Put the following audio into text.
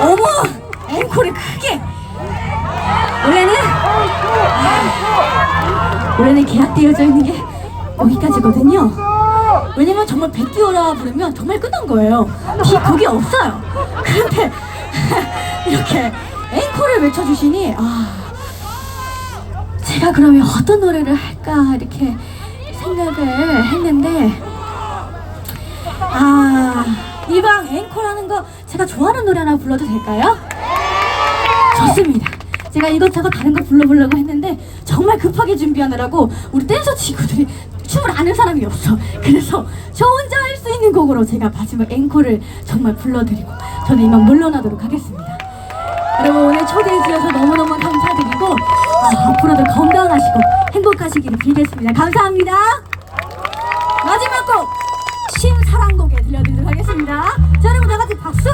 어머 앵콜이 크게. 원래는 원래는 계약되어져 있는 게 여기까지거든요. 왜냐면 정말 배 띄워라 부르면 정말 끝난 거예요. 뒤 곡이 없어요. 그런데 이렇게 앵콜을 외쳐주시니 아 제가 그러면 어떤 노래를 할까 이렇게 생각을 했는데 아 이방 앵콜하는 거 제가 좋아하는 노래 하나 불러도 될까요? 좋습니다. 제가 이것저것 다른 거 불러보려고 했는데 정말 급하게 준비하느라고 우리 댄서 친구들이 춤을 아는 사람이 없어. 그래서 저 혼자 할 수 있는 곡으로 제가 마지막 앵콜을 정말 불러드리고 저는 이만 물러나도록 하겠습니다. 여러분 오늘 초대해 주셔서 너무너무 감사드리고 어, 앞으로도 건강하시고 행복하시기를 빌겠습니다. 감사합니다. 마지막 곡 신 사랑곡에 들려드리도록 하겠습니다. 자 여러분 다 같이 박수!